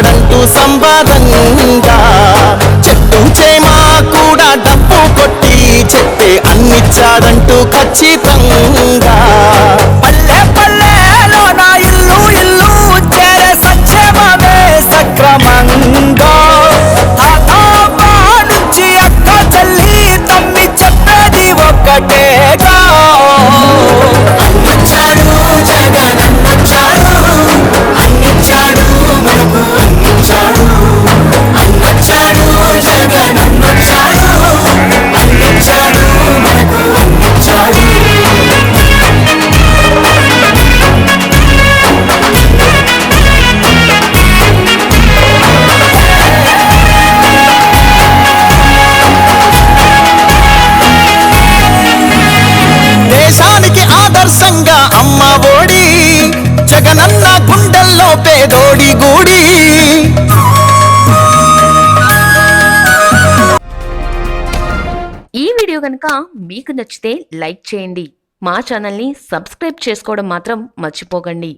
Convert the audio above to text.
అన్నొచ్చాడంటూ సంపాదంగా చెట్టు చేమా కూడా డబ్బు కొట్టి చెప్పే అన్నిచ్చాడంటూ ఖచ్చితంగా జగనన్న గుండెల్లో పేదోడి గూడి. ఈ వీడియో కనుక మీకు నచ్చితే లైక్ చేయండి. మా ఛానల్ని సబ్స్క్రైబ్ చేసుకోవడం మాత్రం మర్చిపోకండి.